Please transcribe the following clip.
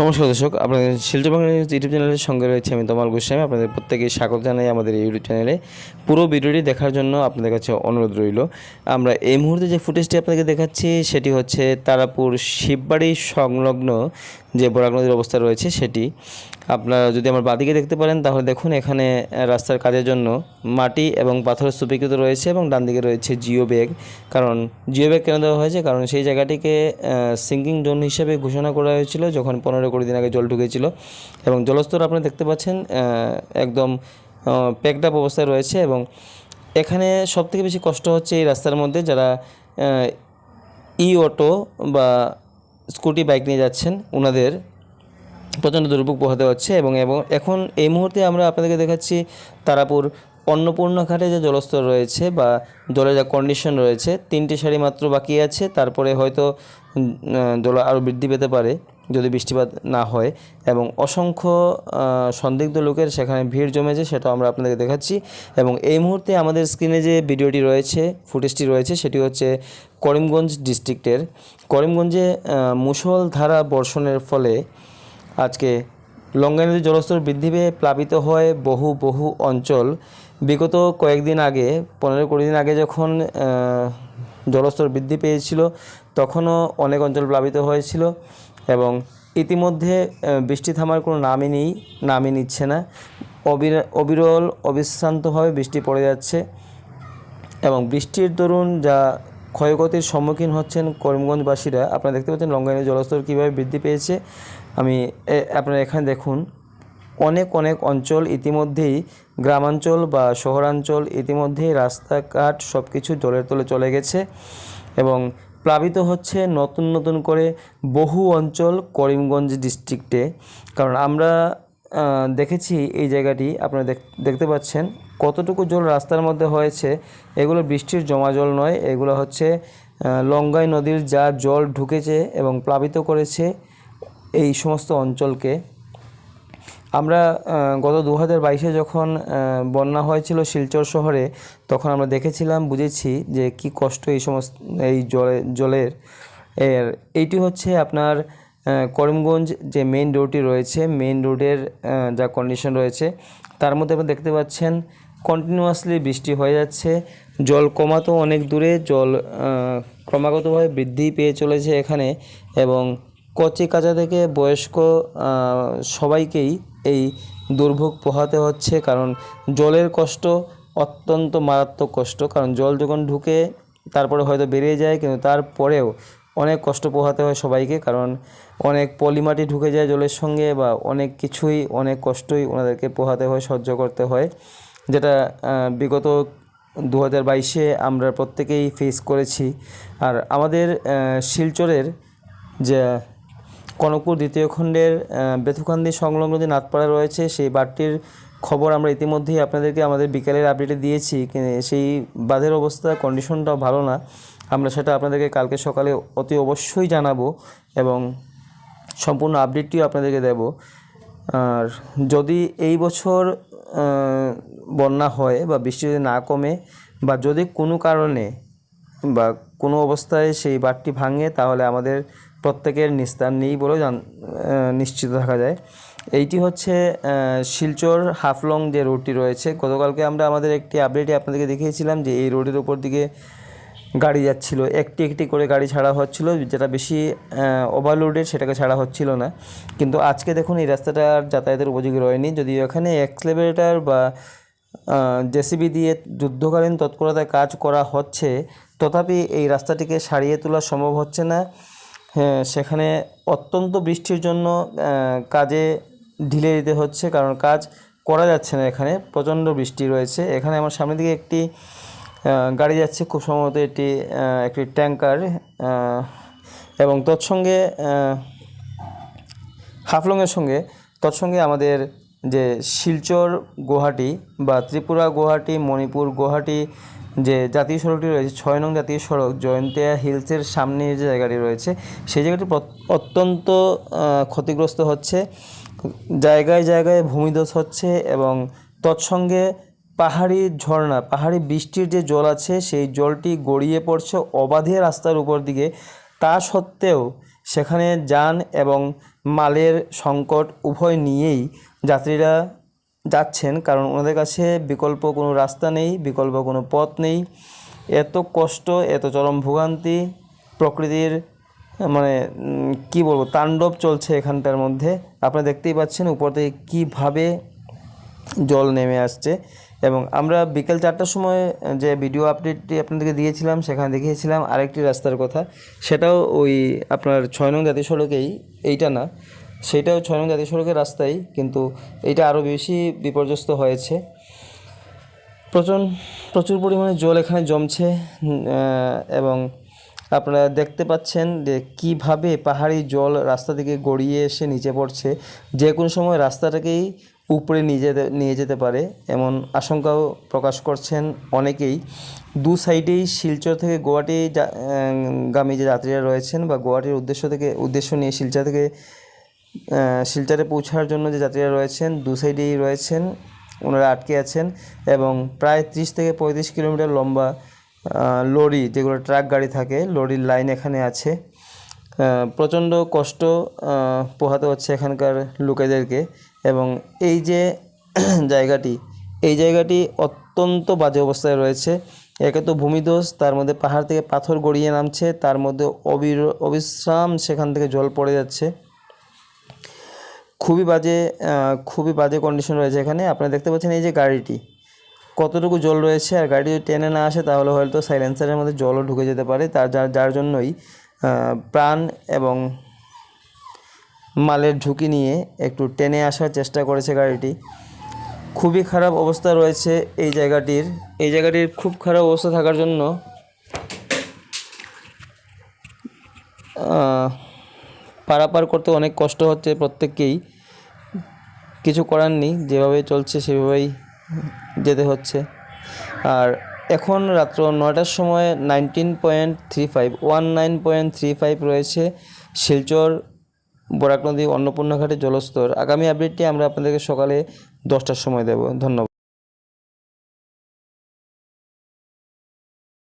নমস্কার দর্শক, আপনাদের শিল্প বাংলা নিউজ ইউটিউব চ্যানেলের সঙ্গে রয়েছে আমি তমাল গোস্বামী। আপনাদের প্রত্যেকে স্বাগত জানাই আমাদের ইউটিউব চ্যানেলে। পুরো ভিডিওটি দেখার জন্য আপনাদের কাছে অনুরোধ রইল। আমরা এই মুহূর্তে যে ফুটেজটি আপনাদেরকে দেখাচ্ছি, সেটি হচ্ছে তারাপুর শিববাড়ি সংলগ্ন যে বরাক নদীর অবস্থা রয়েছে সেটি। আপনারা যদি আমার বাদিকে দেখতে পারেন, তাহলে দেখুন এখানে রাস্তার কাজের জন্য মাটি এবং পাথর স্তূপীকৃত রয়েছে এবং ডান দিকে রয়েছে জিও ব্যাগ কারণ জিও ব্যাগ কেন দেওয়া হয়েছে? কারণ সেই জায়গাটিকে সিঙ্কিং জোন হিসেবে ঘোষণা করা হয়েছিল যখন পনেরো কুড়ি দিন আগে জল ঢুকেছিল। এবং জলস্তর আপনারা দেখতে পাচ্ছেন একদম প্যাকড আপ অবস্থায় রয়েছে এবং এখানে সবথেকে বেশি কষ্ট হচ্ছে এই রাস্তার মধ্যে যারা ই অটো বা স্কুটি, বাইক নিয়ে যাচ্ছেন ওনাদের প্রচণ্ড দুর্ভোগ পোহাতে হচ্ছে এবং এবং এখন এই মুহূর্তে আমরা আপনাদেরকে দেখাচ্ছি তারাপুর অন্নপূর্ণা ঘাটে যে জলস্তর রয়েছে বা জলের যা কন্ডিশন রয়েছে, তিনটি শাড়ি মাত্র বাকি আছে, তারপরে হয়তো জল আরও বৃদ্ধি পেতে পারে। যদি বৃষ্টিপাত না হয় এবং অসংখ্য সন্দিগ্ধ লোকের সেখানে ভিড় জমেছে সেটা আমরা আপনাদেরকে দেখাচ্ছি। এবং এই মুহূর্তে আমাদের স্ক্রিনে যে ভিডিওটি রয়েছে ফুটেজটি রয়েছে সেটি হচ্ছে করিমগঞ্জ ডিস্ট্রিক্টের। করিমগঞ্জে আহ, মুষলধারা বর্ষণের ফলে আজকে লঙ্গা নদীর জলস্তর বৃদ্ধি পেয়ে প্লাবিত হয় বহু বহু অঞ্চল। বিগত কয়েকদিন আগে পনেরো কুড়ি দিন আগে যখন জলস্তর বৃদ্ধি পেয়েছিল তখনও অনেক অঞ্চল প্লাবিত হয়েছিল। এবং ইতিমধ্যে বৃষ্টি থামার কোনো নামই নেই, নামই নিচ্ছে না। অবির- অবিরল, অবিশ্রান্তভাবে বৃষ্টি পড়ে যাচ্ছে এবং বৃষ্টির দরুন যা ক্ষয়ক্ষতির সম্মুখীন হচ্ছেন করিমগঞ্জবাসীরা, আপনারা দেখতে পাচ্ছেন লঙ্গাইনের জলস্তর কীভাবে বৃদ্ধি পেয়েছে। আমি আপনারা এখানে দেখুন, অনেক অনেক অঞ্চল ইতিমধ্যেই, গ্রামাঞ্চল বা শহরাঞ্চল ইতিমধ্যেই রাস্তাঘাট সব কিছু জলের তলে চলে গেছে এবং প্লাবিত হচ্ছে নতুন নতুন করে বহু অঞ্চল করিমগঞ্জ ডিস্ট্রিক্টে কারণ আমরা দেখেছি এই জায়গাটি, আপনারা দেখ- দেখতে পাচ্ছেন কতটুকু জল রাস্তার মধ্যে হয়েছে। এগুলো বৃষ্টির জমা জল নয়, এগুলো হচ্ছে লঙ্গাই নদীর যা জল ঢুকেছে এবং প্লাবিত করেছে এই সমস্ত অঞ্চলকে। আমরা গত দু হাজার বাইশে যখন বন্যা হয়েছিল শিলচর শহরে, তখন আমরা দেখেছিলাম, বুঝেছি যে কি কষ্ট এই সমস্ত, এই জলে, জলের। এর, এইটি হচ্ছে আপনার করিমগঞ্জ যে মেইন রোডটি রয়েছে মেইন রোডের যা কন্ডিশন রয়েছে, তার মধ্যে আপনি দেখতে পাচ্ছেন কন্টিনিউয়াসলি বৃষ্টি হয়ে যাচ্ছে, জল কমাতো অনেক দূরে, জল ক্রমাগতভাবে বৃদ্ধি পেয়ে চলেছে এখানে, এবং কচি কাঁচা থেকে বয়স্ক সবাইকেই এই দুর্ভোগ পোহাতে হচ্ছে, কারণ জলের কষ্ট অত্যন্ত মারাত্মক কষ্ট। কারণ জল যখন ঢুকে তারপরে হয়তো বেরিয়ে যায়, কিন্তু তারপরেও অনেক কষ্ট পোহাতে হয় সবাইকে, কারণ অনেক পলিমাটি ঢুকে যায় জলের সঙ্গে বা অনেক কিছুই, অনেক কষ্টই ওনাদেরকে পোহাতে হয়, সহ্য করতে হয়। যেটা বিগত দু হাজার বাইশে আমরা প্রত্যেকেই ফেস করেছি। আর আমাদের শিলচরের যে কনকপুর দ্বিতীয় খণ্ডের বেথুকান্দি সংলগ্ন যে নাথপাড়া রয়েছে, সেই বাঁধটির খবর আমরা ইতিমধ্যেই আপনাদেরকে আমাদের বিকেলের আপডেটে দিয়েছি। সেই বাঁধের অবস্থা কন্ডিশনটাও ভালো না। আমরা সেটা আপনাদেরকে কালকে সকালে অতি অবশ্যই জানাব এবং সম্পূর্ণ আপডেটটিও আপনাদেরকে দেব। আর যদি এই বছর বন্যা হয় বা বৃষ্টি যদি না কমে বা যদি কোনো কারণে বা কোনো অবস্থায় সেই বাঁধটি ভাঙে, তাহলে আমাদের প্রত্যেকের নিস্তার নেই বলেও জান নিশ্চিত থাকা যায়। এইটি হচ্ছে শিলচর হাফলং যে রোডটি রয়েছে। গতকালকে আমরা আমাদের একটি আপডেটে আপনাদেরকে দেখিয়েছিলাম যে এই রোডের উপর দিকে গাড়ি যাচ্ছিল। একটি একটি করে গাড়ি ছাড়া হচ্ছিল, যেটা বেশি ওভারলোডেড সেটাকে ছাড়া হচ্ছিল না। কিন্তু আজকে দেখুন এই রাস্তাটা আর যাতায়াতের উপযোগী রয়নি। যদি এখানে এক্সলেভেটার বা জেসিবি দিয়ে যুদ্ধকালীন তৎপরতায় কাজ করা হচ্ছে, তথাপি এই রাস্তাটিকে সারিয়ে তোলা সম্ভব হচ্ছে না। হ্যাঁ সেখানে অত্যন্ত বৃষ্টির জন্য কাজে ঢিলে দিতে হচ্ছে, কারণ কাজ করা যাচ্ছে না এখানে, প্রচণ্ড বৃষ্টি রয়েছে। এখানে আমার সামনের দিকে একটি গাড়ি যাচ্ছে, খুব সম্ভবত এটি একটি ট্যাঙ্কার এবং তৎসঙ্গে হাফলংয়ের সঙ্গে, তৎসঙ্গে আমাদের যে শিলচর গুয়াহাটি বা ত্রিপুরা গুয়াহাটি, মণিপুর গুয়াহাটি যে জাতীয় সড়কটি রয়েছে, ছয় নং জাতীয় সড়ক, জয়ন্তিয়া হিলসের সামনে যে জায়গাটি রয়েছে, সেই জায়গাটি অত্যন্ত ক্ষতিগ্রস্ত হচ্ছে। জায়গায় জায়গায় ভূমিধস হচ্ছে এবং তৎসঙ্গে পাহাড়ি ঝর্ণা, পাহাড়ি বৃষ্টির যে জল আছে, সেই জলটি গড়িয়ে পড়ছে অবাধে রাস্তার উপর দিকে। তা সত্ত্বেও সেখানে যান এবং মালের সংকট উভয় নিয়েই যাত্রীরা যাচ্ছেন, কারণ ওনাদের কাছে বিকল্প কোনো রাস্তা নেই, বিকল্প কোনো পথ নেই। এত কষ্ট, এত চরম ভোগান্তি, প্রকৃতির মানে কি বলব, তাণ্ডব চলছে এখানটার মধ্যে। আপনারা দেখতেই পাচ্ছেন উপর থেকে কীভাবে জল নেমে আসছে। এবং আমরা বিকেল চারটার সময় যে ভিডিও আপডেটটি আপনাদেরকে দিয়েছিলাম, সেখানে দেখিয়েছিলাম আরেকটি রাস্তার কথা। সেটাও ওই আপনার ছয় নং জাতীয় সড়কেই, এইটা না। সেটাও ছয় নং জাতীয় সড়কের রাস্তাই, কিন্তু এইটা আরও বেশি বিপর্যস্ত হয়েছে। প্রচুর প্রচুর পরিমাণে জল এখানে জমছে এবং আপনারা দেখতে পাচ্ছেন যে কীভাবে পাহাড়ি জল রাস্তা থেকে গড়িয়ে এসে নিচে পড়ছে। যে কোনো সময় রাস্তাটাকেই উপরে নিয়ে যেতে নিয়ে যেতে পারে, এমন আশঙ্কাও প্রকাশ করছেন অনেকেই। দু সাইডেই শিলচর থেকে গুয়াহাটি গামী যে যাত্রীরা রয়েছেন বা গুয়াহাটির উদ্দেশ্য থেকে, উদ্দেশ্য নিয়ে শিলচর থেকে শিলচরে পৌঁছার জন্য যে যাত্রীরা রয়েছেন, দু সাইডেই রয়েছেন, ওনারা আটকে আছেন এবং প্রায় ত্রিশ থেকে পঁয়ত্রিশ কিলোমিটার লম্বা লরি, যেগুলো ট্রাক গাড়ি থাকে, লরির লাইন এখানে আছে। প্রচণ্ড কষ্ট পোহাতে হচ্ছে এখানকার লোকেদেরকে এবং এই যে জায়গাটি, এই জায়গাটি অত্যন্ত বাজে অবস্থায় রয়েছে। একে তো ভূমিধস, তার মধ্যে পাহাড় থেকে পাথর গড়িয়ে নামছে, তার মধ্যে অবির, অবিশ্রাম সেখান থেকে জল পড়ে যাচ্ছে। খুবই বাজে খুবই বাজে কন্ডিশন রয়েছে এখানে। আপনারা দেখতে পাচ্ছেন এই যে গাড়িটি। কতটুকু জল রয়েছে? আর গাড়ি যদি টেনে না আসে, তাহলে হয়তো সাইলেন্সারের মধ্যে জলও ঢুকে যেতে পারে। তার যার যার জন্যই প্রাণ এবং মালের ঝুঁকি নিয়ে একটু টেনে আসার চেষ্টা করেছে গাড়িটি। খুবই খারাপ অবস্থা রয়েছে এই জায়গাটির। এই জায়গাটির খুব খারাপ অবস্থা থাকার জন্য পারাপার করতে অনেক কষ্ট হচ্ছে প্রত্যেককেই। কিছু করার নেই যেভাবে চলছে সেভাবেই যেতে হচ্ছে। আর এখন রাত্র নয়টার সময় nineteen point three five one nine point three five রয়েছে শিলচর, বরাক নদী অন্নপূর্ণা ঘাটের জলস্তর। আগামী আপডেটটি আমরা আপনাদেরকে সকালে দশটার সময় দেব। ধন্যবাদ।